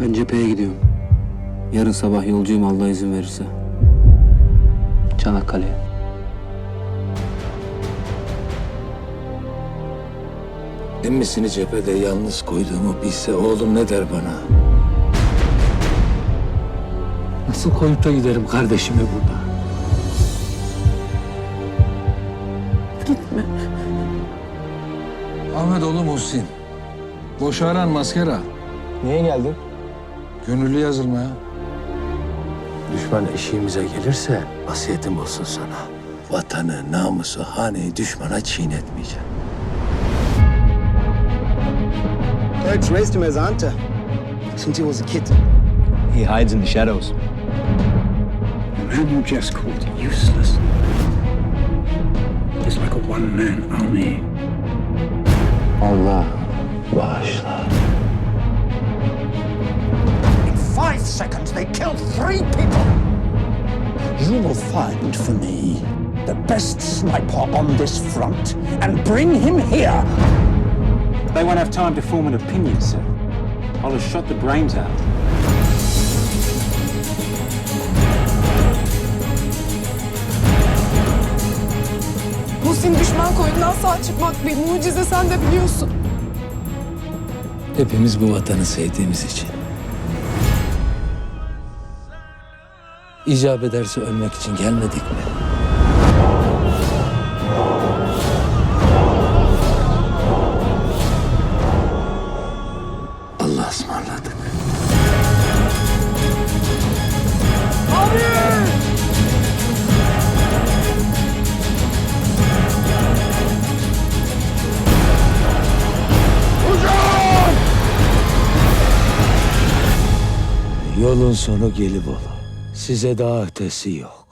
Ben cepheye gidiyorum. Yarın sabah yolcuyum Allah izin verirse. Çanakkale'ye. Emmisini cephede yalnız koyduğumu bilse oğlum ne der bana? Nasıl koyup da giderim kardeşimi burada? Ahmet oğlu Muhsin. Boşaran maskera. Niye geldin? Gönüllü yazılmaya. Düşman eşiğimize gelirse vasiyetim olsun sana. Vatanı, namusu, haneyi düşmana çiğnetmeyeceğim. Turks raised him as a hunter since he was a kid. He hides in the shadows. The man you just called useless is like a one-man army. Allah bağışla. Three people. You will find for me the best sniper on this front and bring him here. They won't have time to form an opinion, sir. I'll have shot the brains out. Muhsin düşman koyundan sağ çıkmak bir mucize sen de biliyorsun. Hepimiz bu vatanı sevdiğimiz için. İcap ederse ölmek için gelmedik mi? Allah ısmarladık. Yolun sonu Gelibolu. Size daha ötesi yok.